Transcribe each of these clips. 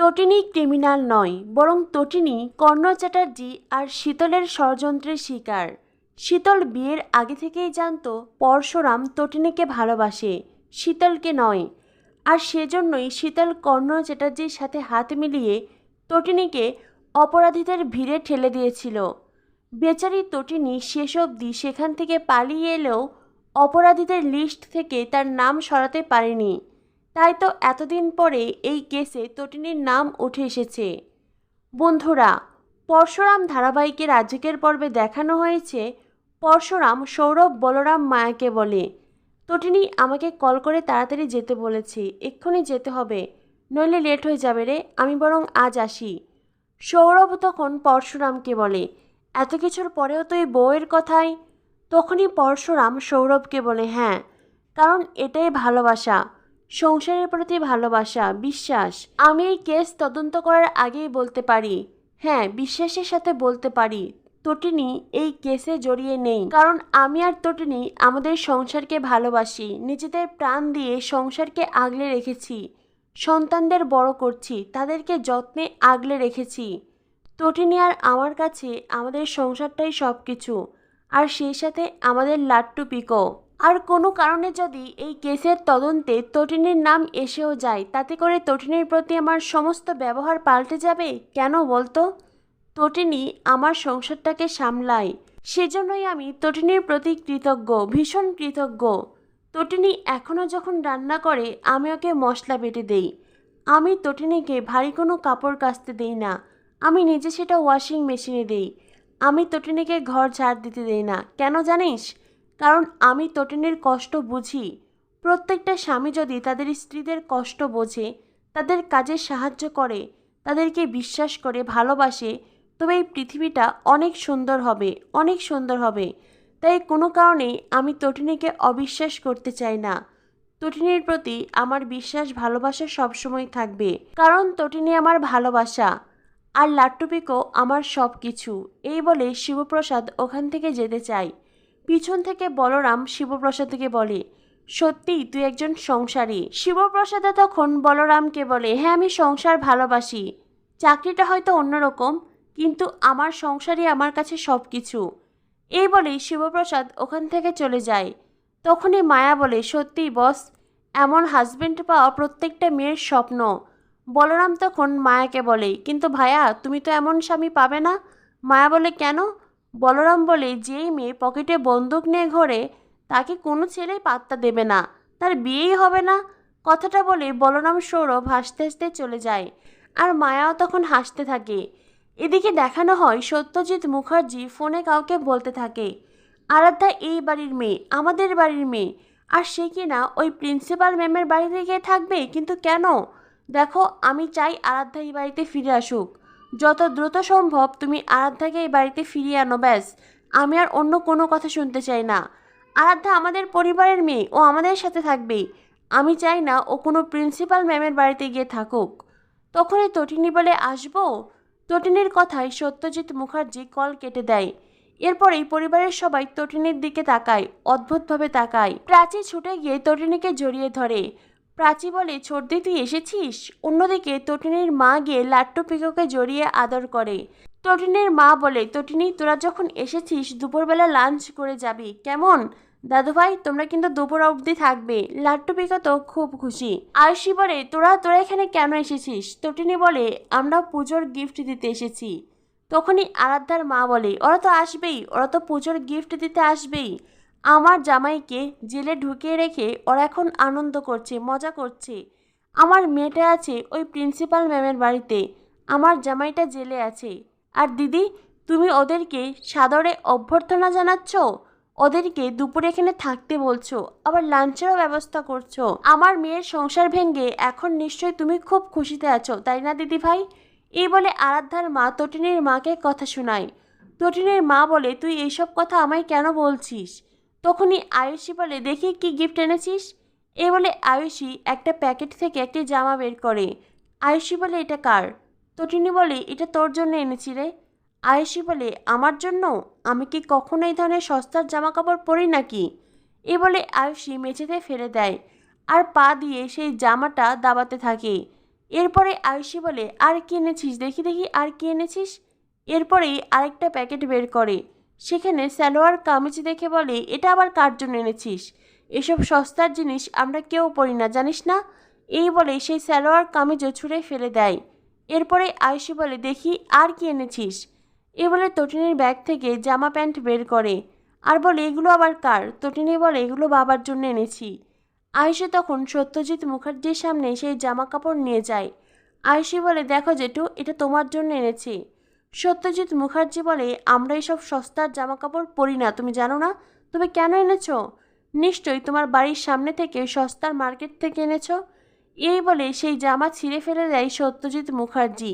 তটিনী criminal নয়, বরং তটিনী কর্ণ চ্যাটার্জি আর শীতলের ষড়যন্ত্রের শিকার। শীতল বিয়ের আগে থেকেই জানত পরশুরাম তটিনীকে ভালোবাসে, শীতলকে নয়। আর সেজন্যই শীতল কর্ণ চ্যাটার্জির সাথে হাত মিলিয়ে তটিনীকে অপরাধীদের ভিড়ে ঠেলে দিয়েছিল। বেচারি তটিনী শেষ অবধি সেখান থেকে পালিয়ে এলেও অপরাধীদের লিস্ট থেকে তার নাম সরাতে পারেনি। তাই তো এতদিন পরে এই কেসে তটিনীর নাম উঠে এসেছে। বন্ধুরা, পরশুরাম ধারাবাহিকের আজকের পর্বে দেখানো হয়েছে পরশুরাম সৌরভ বলরাম মায়াকে বলে। তটিনী, আমাকে কল করে তাড়াতাড়ি যেতে বলেছে। এক্ষুনি যেতে হবে, নইলে লেট হয়ে যাবে রে। আমি বরং আজ আসি। সৌরভ তখন পরশুরামকে বলে, এত কিছুর পরেও তুই বউয়ের কথাই? তখনই পরশুরাম সৌরভকে বলে হ্যাঁ কারণ এটাই ভালোবাসা। সংসারের প্রতি ভালোবাসা, বিশ্বাস, আমি এই কেস তদন্ত করার আগেই বলতে পারি। হ্যাঁ বিশ্বাসের সাথে বলতে পারি। তটিনি এই কেসে জড়িয়ে নেই। কারণ আমি আর তটিনী আমাদের সংসারকে ভালোবাসি। নিজেদের প্রাণ দিয়ে সংসারকে আগলে রেখেছি। সন্তানদের বড় করছি। তাদেরকে যত্নে আগলে রেখেছি। তটিনি আর আমার কাছে আমাদের সংসারটাই সব কিছু আর সেই সাথে আমাদের লাট্টু পিকো। আর কোনো কারণে যদি এই কেসের তদন্তে তটিনীর নাম এসেও যায়, তাতে করে তটিনীর প্রতি আমার সমস্ত ব্যবহার পাল্টে যাবে? কেন বলতো? তটিনী আমার সংসারটাকে সামলায়। সেজন্যই আমি তটিনীর প্রতি কৃতজ্ঞ, ভীষণ কৃতজ্ঞ। তটিনী এখনও যখন রান্না করে, আমি ওকে মশলা বেটে দেই। আমি তটিনীকে ভারী কোনো কাপড় কাচতে দেই না। আমি নিজে সেটা ওয়াশিং মেশিনে দেই। আমি তটিনীকে ঘর ঝাড় দিতে দেই না। কেন জানিস? কারণ আমি তটিনীর কষ্ট বুঝি। প্রত্যেকটা স্বামী যদি তাদের স্ত্রীদের কষ্ট বোঝে, তাদের কাজে সাহায্য করে, তাদেরকে বিশ্বাস করে, ভালোবাসে, তবে এই পৃথিবীটা অনেক সুন্দর হবে, অনেক সুন্দর হবে। তাই কোনো কারণেই আমি তটিনীকে অবিশ্বাস করতে চাই না। তটিনীর প্রতি আমার বিশ্বাস, ভালোবাসা সবসময় থাকবে। কারণ তটিনী আমার ভালোবাসা, আর লাট্টুপিকো আমার সব কিছু এই বলে শিবপ্রসাদ ওখান থেকে যেতে চায়। পিছন থেকে বলরাম শিবপ্রসাদকে বলে সত্যি তুই একজন সংসারী। শিবপ্রসাদে তখন বলরামকে বলে হ্যাঁ আমি সংসার ভালোবাসি। চাকরিটা হয়তো অন্যরকম, কিন্তু আমার সংসারই আমার কাছে সব কিছু এই বলেই শিবপ্রসাদ ওখান থেকে চলে যায়। তখনই মায়া বলে সত্যি বস, এমন হাজবেন্ড পাওয়া প্রত্যেকটা মেয়ের স্বপ্ন। বলরাম তখন মায়াকে বলে, কিন্তু ভায়া, তুমি তো এমন স্বামী পাবে না? মায়া বলে, কেন? বলরাম বলে, যেই মেয়ে পকেটে বন্দুক নিয়ে ঘোরে, তাকে কোনো ছেলেই পাত্তা দেবে না। তার বিয়েই হবে না। কথাটা বলে বলরাম সৌরভ হাসতে হাসতে চলে যায় আর মায়াও তখন হাসতে থাকে। এদিকে দেখানো হয় সত্যজিৎ মুখার্জি ফোনে কাউকে বলতে থাকে, আরাধ্যা এই বাড়ির মেয়ে, আমাদের বাড়ির মেয়ে। আর সে কি না ওই প্রিন্সিপাল ম্যামের বাড়িতে গিয়ে থাকবে? কিন্তু কেন? দেখো, আমি চাই আরাধ্যা এই বাড়িতে ফিরে আসুক। যত দ্রুত সম্ভব তুমি আরাধ্যাকে এই বাড়িতে ফিরিয়ে আনো, ব্যাস। আমি আর অন্য কোনো কথা শুনতে চাই না। আরাধ্যা আমাদের পরিবারের মেয়ে, ও আমাদের সাথে থাকবে আমি চাই না ও কোনো প্রিন্সিপাল ম্যামের বাড়িতে গিয়ে থাকুক। তখনই তটিনী বলে, আসব? তটিনীর কথায় সত্যজিৎ মুখার্জি কল কেটে দেয়। এরপরেই পরিবারের সবাই তটিনীর দিকে তাকায়, অদ্ভুতভাবে তাকায়। প্রাচী ছুটে গিয়ে তটিনীকে জড়িয়ে ধরে। প্রাচী বলে ছোটদি তুই এসেছিস? অন্যদিকে তটিনীর মা গিয়ে লাট্টু পিকোকে জড়িয়ে আদর করে। তটিনীর মা বলে, তটিনী, তোরা যখন এসেছিস, দুপুরবেলা লাঞ্চ করে যাবি। কেমন? দাদুভাই, তোমরা কিন্তু দুপুর অবধি থাকবে লাট্টু পিকা তো খুব খুশি। আয়ুষি বলে, তোরা তোরা এখানে কেন এসেছিস তটিনী বলে আমরা পুজোর গিফট দিতে এসেছি তখনই আরাধ্যার মা বলে, ওরা তো আসবেই। ওরা তো পুজোর গিফট দিতে আসবেই। আমার জামাইকে জেলে ঢুকিয়ে রেখে ওরা এখন আনন্দ করছে, মজা করছে। আমার মেয়েটা আছে ওই প্রিন্সিপাল ম্যামের বাড়িতে, আমার জামাইটা জেলে আছে। আর দিদি, তুমি ওদেরকে সাদরে অভ্যর্থনা জানাচ্ছ? ওদেরকে দুপুরে এখানে থাকতে বলছো, আবার লাঞ্চেরও ব্যবস্থা করছ। আমার মেয়ের সংসার ভেঙে এখন নিশ্চয়ই তুমি খুব খুশিতে আছো, তাই না দিদি ভাই? এই বলে আরাধ্যার মা তটিনীর মাকে কথা শোনায়। তটিনীর মা বলে, তুই এইসব কথা আমায় কেন বলছিস? তখনই আয়ুষী বলে, দেখি কি গিফট এনেছিস? এই বলে আয়ুষী একটা প্যাকেট থেকে একটি জামা বের করে। আয়ুষী বলে, এটা কার? তটিনী বলে, এটা তোর জন্য এনেছি রে। আয়ুষী বলে, আমার জন্য? আমি কি কখনো এই ধরনের সস্তার জামা কাপড় পরি নাকি? এ বলে আয়ুষি মেঝেতে ফেলে দেয় আর পা দিয়ে সেই জামাটা দাবাতে থাকে। এরপরে আয়ুষী বলে, আর কি এনেছিস? দেখি দেখি, আর কি এনেছিস? এরপরেই আরেকটা প্যাকেট বের করে। সেখানে সালোয়ার কামিজ দেখে বলে, এটা আবার কার জন্য এনেছিস? এসব সস্তার জিনিস আমরা কেউ পরি না, জানিস না? এই বলে সেই সালোয়ার কামিজও ছুঁড়ে ফেলে দেয়। এরপরে আয়ুষী বলে, দেখি, আর কি এনেছিস? এ বলে তটিনীর ব্যাগ থেকে জামা প্যান্ট বের করে। আর বলে, এগুলো আবার কার? তটিনি বলে, এগুলো বাবার জন্য এনেছি। আয়ুষী তখন সত্যজিৎ মুখার্জির সামনে সেই জামা কাপড় নিয়ে যায়। আয়ুষী বলে, দেখো জেঠু, এটা তোমার জন্য এনেছি। সত্যজিৎ মুখার্জি বলে, আমরা এসব সস্তার জামা কাপড় পরি না, তুমি জানো না? তুমি কেন এনেছো? নিশ্চয়ই তোমার বাড়ির সামনে থেকে সস্তার মার্কেট থেকে এনেছো? এই বলে সেই জামা ছিঁড়ে ফেলে দেয় সত্যজিৎ মুখার্জি।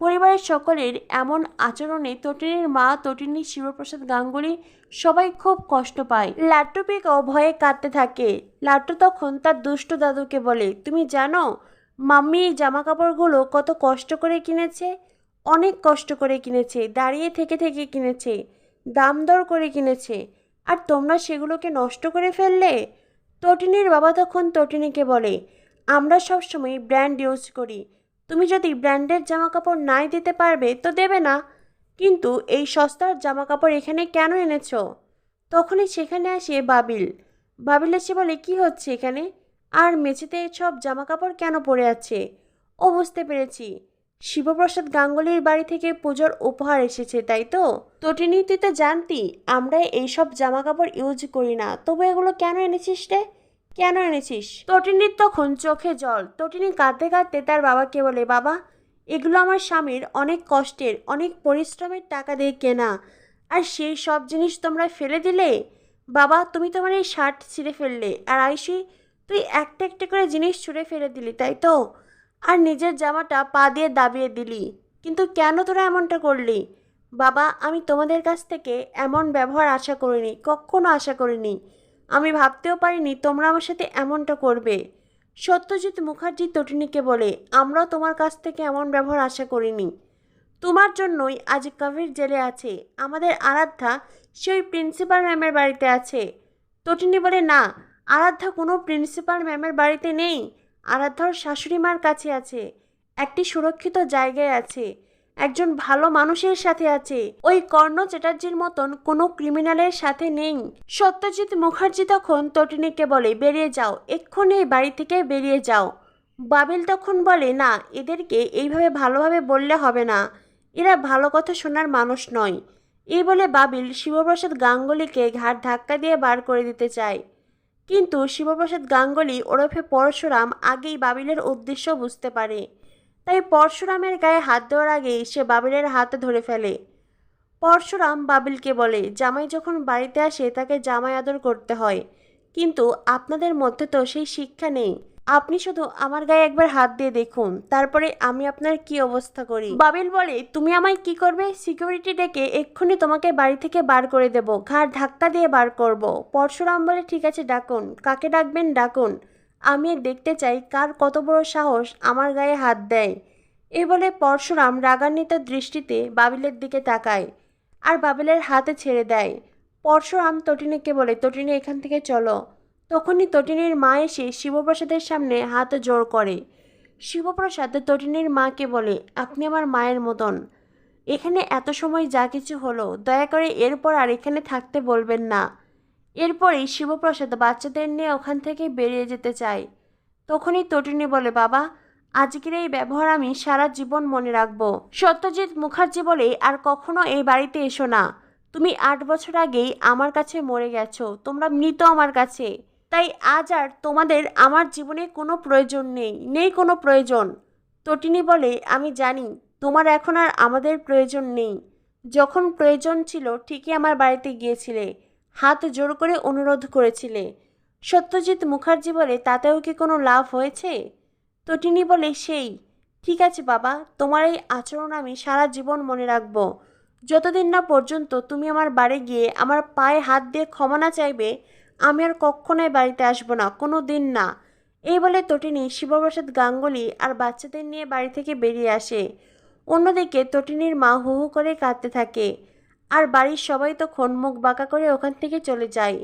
পরিবারের সকলের এমন আচরণে তটিনীর মা, তটিনী শিবপ্রসাদ গাঙ্গুলি সবাই খুব কষ্ট পায়। লাট্টু পিকাও ভয়ে কাঁদতে থাকে। লাট্টু তখন তার দুষ্ট দাদুকে বলে, তুমি জানো, মাম্মি এই জামা কাপড়গুলো কত কষ্ট করে কিনেছে? অনেক কষ্ট করে কিনেছে, দাঁড়িয়ে থেকে থেকে কিনেছে, দাম দর করে কিনেছে। আর তোমরা সেগুলোকে নষ্ট করে ফেললে? তটিনীর বাবা তখন তটিনীকে বলে, আমরা সবসময় ব্র্যান্ড ইউজ করি। তুমি যদি ব্র্যান্ডের জামা কাপড় নাই দিতে পারবে তো দেবে না। কিন্তু এই সস্তার জামা কাপড় এখানে কেন এনেছো? তখনই সেখানে আসে বাবিল। বাবিল এসে বলে, কি হচ্ছে এখানে? আর মেঝেতে সব জামা কাপড় কেন পড়ে আছে? ও বুঝতে পেরেছি। শিবপ্রসাদ গাঙ্গুলির বাড়ি থেকে পুজোর উপহার এসেছে, তাই তো? তটিনী তুই তো জানতি আমরা এইসব জামা কাপড় ইউজ করি না, তবু এগুলো কেন এনেছিস রে? কেন এনেছিস? তটিনীর তখন চোখে জল, তটিনী কাঁদতে কাঁদতে তার বাবাকে বলে, বাবা, এগুলো আমার স্বামীর, অনেক কষ্টের, অনেক পরিশ্রমের টাকা দিয়ে কেনা, আর সেই সব জিনিস তোমরা ফেলে দিলে? বাবা, তুমি তোমার এই শার্ট ছিঁড়ে ফেললে, আর আইসি, তুই একটা একটা করে জিনিস ছুঁড়ে ফেলে দিলি, তাই তো? আর নিজের জামাটা পা দিয়ে দাবিয়ে দিলি। কিন্তু কেন তোরা এমনটা করলি? বাবা, আমি তোমাদের কাছ থেকে এমন ব্যবহার আশা করিনি, কখনো আশা করিনি। আমি ভাবতেও পারিনি তোমরা আমার সাথে এমনটা করবে। সত্যজিৎ মুখার্জি তটিনীকে বলে, আমরাও তোমার কাছ থেকে এমন ব্যবহার আশা করিনি। তোমার জন্যই আজ কবির জেলে আছে। আমাদের আরাধ্যা সেই প্রিন্সিপাল ম্যামের বাড়িতে আছে। তটিনী বলে, না, আরাধ্যা কোনো প্রিন্সিপাল ম্যামের বাড়িতে নেই। আরাধ্যার শাশুড়ি মার কাছে আছে। একটি সুরক্ষিত জায়গায় আছে। একজন ভালো মানুষের সাথে আছে। ওই কর্ণ চ্যাটার্জির মতন কোনো ক্রিমিনালের সাথে নেই। সত্যজিৎ মুখার্জি তখন তটিনীকে বলে, বেরিয়ে যাও। এক্ষুনি বাড়ি থেকে বেরিয়ে যাও। বাবিল তখন বলে, না, এদেরকে এইভাবে ভালোভাবে বললে হবে না। এরা ভালো কথা শোনার মানুষ নয়। এই বলে বাবিল শিবপ্রসাদ গাঙ্গুলিকে ঘাট ধাক্কা দিয়ে বার করে দিতে চায়। কিন্তু শিবপ্রসাদ গাঙ্গুলি ওরফে পরশুরাম আগেই বাবিলের উদ্দেশ্য বুঝতে পারে। তাই পরশুরামের গায়ে হাত দেওয়ার আগেই সে বাবিলের হাত ধরে ফেলে। পরশুরাম বাবিলকে বলে, জামাই যখন বাড়িতে আসে তাকে জামাই আদর করতে হয়। কিন্তু আপনাদের মধ্যে তো সেই শিক্ষা নেই। আপনি শুধু আমার গায়ে একবার হাত দিয়ে দেখুন, তারপরে আমি আপনার কি অবস্থা করি? বাবিল বলে, তুমি আমায় কি করবে? সিকিউরিটি ডেকে এক্ষুনি তোমাকে বাড়ি থেকে বার করে দেব, ঘাড় ধাক্কা দিয়ে বার করব। পরশুরাম বলে, ঠিক আছে, ডাকুন। কাকে ডাকবেন? ডাকুন। আমি দেখতে চাই, কার কত বড় সাহস আমার গায়ে হাত দেয়। এ বলে পরশুরাম রাগান্বিত দৃষ্টিতে বাবিলের দিকে তাকায় আর বাবিলের হাতে ছেড়ে দেয়। পরশুরাম তটিনীকে বলে, তটিনী, এখান থেকে চলো। তখনই তটিনীর মা এসে শিবপ্রসাদের সামনে হাত জোর করে। শিবপ্রসাদ তটিনীর মাকে বলে, আপনি আমার মায়ের মতন। এখানে এত সময় যা কিছু হলো, দয়া করে এরপর আর এখানে থাকতে বলবেন না এরপরেই শিবপ্রসাদ বাচ্চাদের নিয়ে ওখান থেকে বেরিয়ে যেতে চায়। তখনই তটিনী বলে, বাবা, আজকের এই ব্যবহার আমি সারা জীবন মনে রাখব সত্যজিৎ মুখার্জি বলে, আর কখনো এই বাড়িতে এসো না। তুমি আট বছর আগেই আমার কাছে মরে গেছো। তোমরা মৃত আমার কাছে। তাই আজ আর তোমাদের আমার জীবনে কোনো প্রয়োজন নেই নেই কোনো প্রয়োজন। তটিনী বলে, আমি জানি, তোমার এখন আর আমাদের প্রয়োজন নেই। যখন প্রয়োজন ছিল, ঠিকই আমার বাড়িতে গিয়েছিলে। হাত জোর করে অনুরোধ করেছিলে। সত্যজিৎ মুখার্জি বলে, তাতেও কি কোনো লাভ হয়েছে? তটিনী বলে, সেই। ঠিক আছে বাবা, তোমার এই আচরণ আমি সারা জীবন মনে রাখব। যতদিন না পর্যন্ত তুমি আমার বাড়ি গিয়ে আমার পায়ে হাত দিয়ে ক্ষমা না চাইবে আমি আর কখনোই বাড়িতে আসব না, কোনো দিন না। এই বলে তটিনী শিবপ্রসাদ গাঙ্গুলি আর বাচ্চাদের নিয়ে বাড়ি থেকে বেরিয়ে আসে। অন্যদিকে তটিনীর মা হু হু করে কাঁদতে থাকে আর বাড়ির সবাই তখন মুখ বাঁকা করে ওখান থেকে চলে যায়।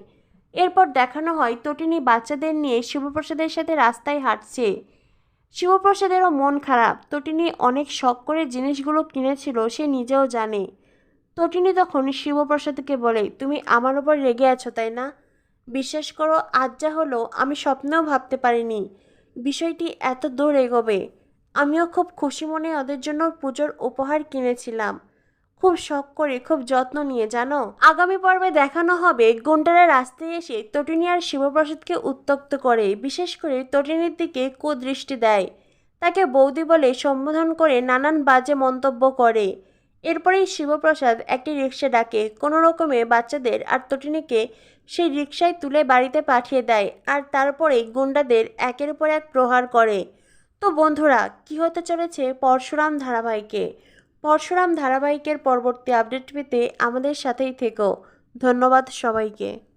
এরপর দেখানো হয় তটিনী বাচ্চাদের নিয়ে শিবপ্রসাদের সাথে রাস্তায় হাঁটছে। শিবপ্রসাদেরও মন খারাপ। তটিনী অনেক শখ করে জিনিসগুলো কিনেছিল, সে নিজেও জানে। তটিনী তখন শিবপ্রসাদকে বলে, তুমি আমার ওপর রেগে আছো, তাই না? বিশ্বাস করো, আজ যা হলো আমি স্বপ্নেও ভাবতে পারিনি। বিষয়টি এত দূর এগোবে। আমিও খুব খুশি মনে ওদের জন্য পুজোর উপহার কিনেছিলাম। খুব শখ করে, খুব যত্ন নিয়ে, জানো? আগামী পর্বে দেখানো হবে গুন্ডারা রাস্তায় এসে তটিনী আর শিবপ্রসাদকে উত্তক্ত করে, বিশেষ করে তটিনীর দিকে কুদৃষ্টি দেয়। তাকে বৌদি বলে সম্বোধন করে নানান বাজে মন্তব্য করে। এরপরেই শিবপ্রসাদ একটি রিক্সা ডাকে। কোনো রকমে বাচ্চাদের আর তটিনীকে সেই রিক্সায় তুলে বাড়িতে পাঠিয়ে দেয় আর তারপরে গুন্ডাদের একের পর এক প্রহার করে। তো বন্ধুরা, কি হতে চলেছে পরশুরাম ধারাবাহিকে? পরশুরাম ধারাবাহিকের পরবর্তী আপডেট পেতে আমাদের সাথেই থেকো। ধন্যবাদ সবাইকে।